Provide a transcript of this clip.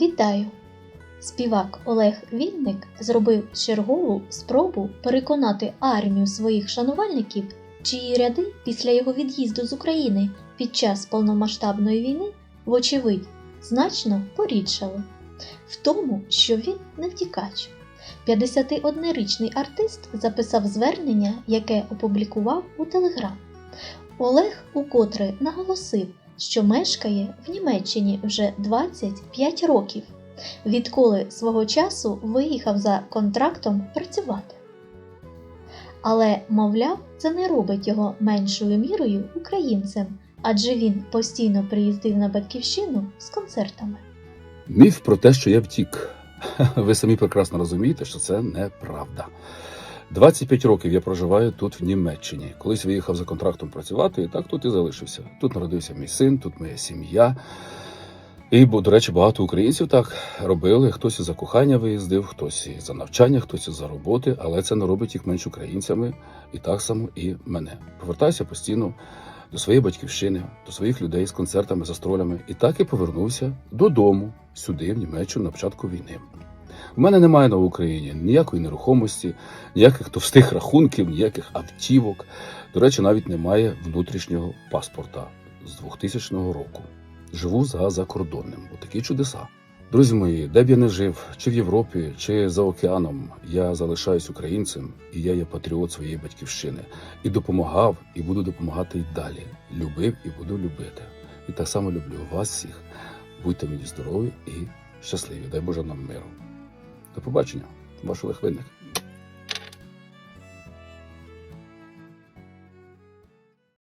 Вітаю! Співак Олег Вінник зробив чергову спробу переконати армію своїх шанувальників, чиї ряди після його від'їзду з України під час повномасштабної війни, вочевидь, значно порідшали. В тому, що він не втікач. 51-річний артист записав звернення, яке опублікував у Телеграм. Олег укотре наголосив, що мешкає в Німеччині вже 25 років, відколи свого часу виїхав за контрактом працювати. Але, мовляв, це не робить його меншою мірою українцем, адже він постійно приїздив на батьківщину з концертами. Міф про те, що я втік. Ви самі прекрасно розумієте, що це неправда. 25 років я проживаю тут, в Німеччині. Колись виїхав за контрактом працювати, і так тут і залишився. Тут народився мій син, тут моя сім'я. І, до речі, багато українців так робили. Хтось із за кохання виїздив, хтось і за навчання, хтось із за роботи, але це не робить їх менш українцями, і так само і мене. Повертаюся постійно до своєї батьківщини, до своїх людей з концертами, застролями, і так і повернувся додому, сюди, в Німеччину, на початку війни. У мене немає на Україні ніякої нерухомості, ніяких товстих рахунків, ніяких автівок. До речі, навіть немає внутрішнього паспорта з 2000 року. Живу за закордонним. Отакі чудеса. Друзі мої, де б я не жив, чи в Європі, чи за океаном, я залишаюсь українцем, і я є патріот своєї батьківщини. І допомагав, і буду допомагати й далі. Любив і буду любити. І так само люблю вас всіх. Будьте мені здорові і щасливі. Дай Боже нам миру. До побачення, ваш Олег Винник.